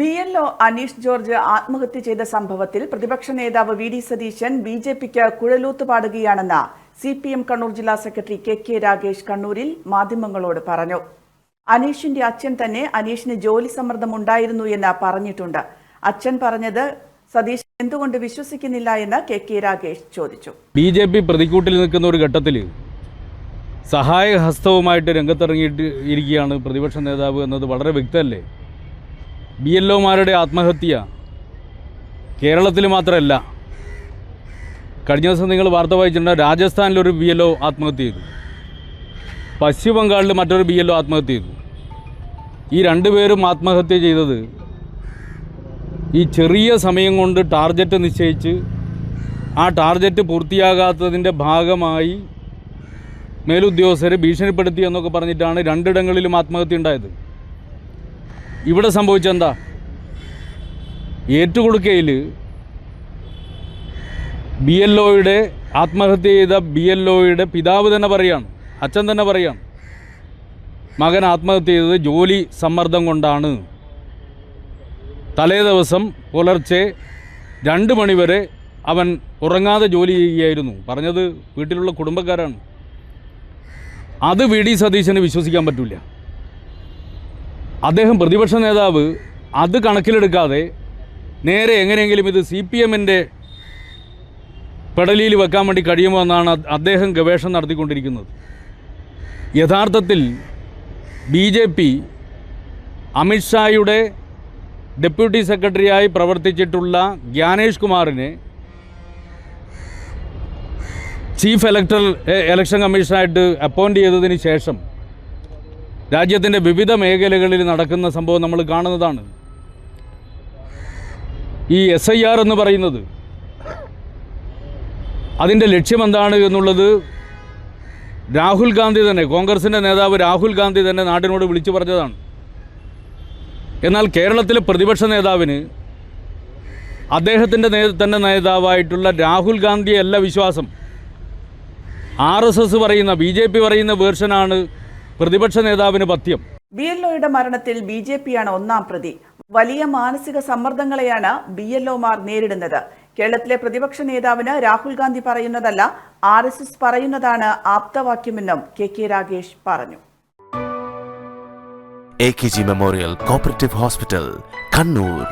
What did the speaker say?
B L O Aneesh George ആത്മഹത്യ ചെയ്ത സംഭവത്തിൽ പ്രതിപക്ഷ നേതാവ് V D Satheesan B J പിക്ക് കുഴലൂത്ത് പാടുകയാണെന്ന് സി പി എം കണ്ണൂർ ജില്ലാ സെക്രട്ടറി കെ കെ രാഗേഷ് കണ്ണൂരിൽ മാധ്യമങ്ങളോട് പറഞ്ഞു. അനീഷിന്റെ അച്ഛൻ തന്നെ അനീഷിന് ജോലി സമ്മർദ്ദം ഉണ്ടായിരുന്നു എന്ന് പറഞ്ഞിട്ടുണ്ട്. അച്ഛൻ പറഞ്ഞത് സതീശൻ എന്തുകൊണ്ട് വിശ്വസിക്കുന്നില്ല എന്ന് കെ കെ രാഗേഷ് ചോദിച്ചു. ബി ജെ പി പ്രതിക്കൂട്ടിൽ നിൽക്കുന്ന ഒരു ഘട്ടത്തിൽ സഹായഹസ്തവുമായിട്ട് രംഗത്തിറങ്ങിയിട്ട് ഇരിക്കുകയാണ് പ്രതിപക്ഷ നേതാവ് എന്നത് വളരെ വ്യക്തമല്ലേ? ബി എൽ ഒമാരുടെ ആത്മഹത്യ കേരളത്തിൽ മാത്രമല്ല. കഴിഞ്ഞ ദിവസം നിങ്ങൾ വാർത്ത വായിച്ചിട്ടുണ്ട് രാജസ്ഥാനിലൊരു ബി എൽ ഒ ആത്മഹത്യ ചെയ്തു. പശ്ചിമ ബംഗാളിൽ മറ്റൊരു ബി എൽ ഒ ആത്മഹത്യ ചെയ്തു. ഈ രണ്ടുപേരും ആത്മഹത്യ ചെയ്തത് ഈ ചെറിയ സമയം കൊണ്ട് ടാർഗറ്റ് നിശ്ചയിച്ച് ആ ടാർഗറ്റ് പൂർത്തിയാകാത്തതിന്റെ ഭാഗമായി മേലുദ്യോഗസ്ഥരെ ഭീഷണിപ്പെടുത്തി എന്നൊക്കെ പറഞ്ഞിട്ടാണ് രണ്ടിടങ്ങളിലും ആത്മഹത്യ ഉണ്ടായത്. ഇവിടെ സംഭവിച്ചെന്താ ഏറ്റുകൊടുക്കയിൽ ബി എൽ ഒയുടെ ആത്മഹത്യ ചെയ്ത ബി എൽ ഒയുടെ പിതാവ് തന്നെ പറയാണ് അച്ഛൻ തന്നെ പറയാണ് മകൻ ആത്മഹത്യ ചെയ്തത് ജോലി സമ്മർദ്ദം കൊണ്ടാണ്. തലേ ദിവസം പുലർച്ചെ രണ്ട് മണിവരെ അവൻ ഉറങ്ങാതെ ജോലി ചെയ്യുകയായിരുന്നു. പറഞ്ഞത് വീട്ടിലുള്ള കുടുംബക്കാരാണ്. അത് വി ഡി സതീശന് വിശ്വസിക്കാൻ പറ്റില്ല അദ്ദേഹം പ്രതിപക്ഷ നേതാവ് അത് കണക്കിലെടുക്കാതെ നേരെ എങ്ങനെയെങ്കിലും ഇത് സി പി എമ്മിന്റെ പെടലിയിൽ വെക്കാൻ വേണ്ടി കഴിയുമോ എന്നാണ് അദ്ദേഹം ഗവേഷണം നടത്തിക്കൊണ്ടിരിക്കുന്നത്. യഥാർത്ഥത്തിൽ ബി ജെ പി അമിത്ഷായുടെ ഡെപ്യൂട്ടി സെക്രട്ടറിയായി പ്രവർത്തിച്ചിട്ടുള്ള ജ്ഞാനേഷ് കുമാറിനെ ചീഫ് ഇലക്ടറൽ ഇലക്ഷൻ കമ്മീഷനായിട്ട് അപ്പോയിന്റ് ചെയ്തതിന് ശേഷം രാജ്യത്തിന്റെ വിവിധ മേഖലകളിൽ നടക്കുന്ന സംഭവം നമ്മൾ കാണുന്നതാണ്. ഈ എസ് ഐ ആർ എന്ന് പറയുന്നത് അതിന്റെ ലക്ഷ്യമെന്താണ് എന്നുള്ളത് രാഹുൽ ഗാന്ധി തന്നെ കോൺഗ്രസിന്റെ നേതാവ് രാഹുൽ ഗാന്ധി തന്നെ നാടിനോട് വിളിച്ചു പറഞ്ഞതാണ്. എന്നാൽ കേരളത്തിലെ പ്രതിപക്ഷ നേതാവിന് അദ്ദേഹത്തിന്റെ നേ തന്നെ നേതാവായിട്ടുള്ള രാഹുൽ ഗാന്ധിയല്ല വിശ്വാസം. ആർ എസ് എസ് പറയുന്ന ബി ജെ പി പറയുന്ന വേർഷനാണ് പ്രതിപക്ഷ നേതാവിന് പത്യം. ബി എൽ ഒയുടെ മരണത്തിൽ ബി ജെ പിയാണ് ഒന്നാം പ്രതി. വലിയ മാനസിക സമ്മർദ്ദങ്ങളെയാണ് ബി എൽ ഒമാർ നേരിടുന്നത്. കേരളത്തിലെ പ്രതിപക്ഷ നേതാവിന് രാഹുൽ ഗാന്ധി പറയുന്നതല്ല ആർ എസ് എസ് പറയുന്നതാണ് ആപ്തവാക്യമെന്നും കെ കെ രാഗേഷ് പറഞ്ഞു. A K G memorial cooperative hospital Kannur